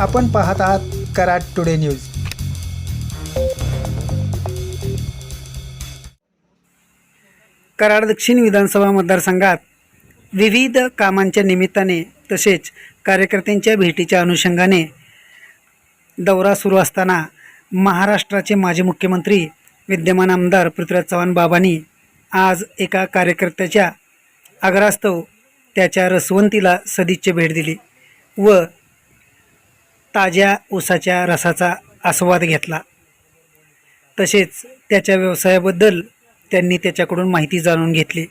आपण पाहत आहात कराड टुडे न्यूज. कराड दक्षिण विधानसभा मतदारसंघात विविध कामांच्या निमित्ताने तसेच कार्यकर्त्यांच्या भेटीच्या अनुषंगाने दौरा सुरू असताना महाराष्ट्राचे माजी मुख्यमंत्री विद्यमान आमदार पृथ्वीराज चव्हाण बाबांनी आज एका कार्यकर्त्याच्या आग्रास्तव त्याच्या रसवंतीला सदिच्छा भेट दिली व ताज्या ऊसाच्या रसाचा आस्वाद घेतला. तसेच त्याच्या व्यवसायाबद्दल त्यांनी त्याच्याकडून माहिती जाणून घेतली.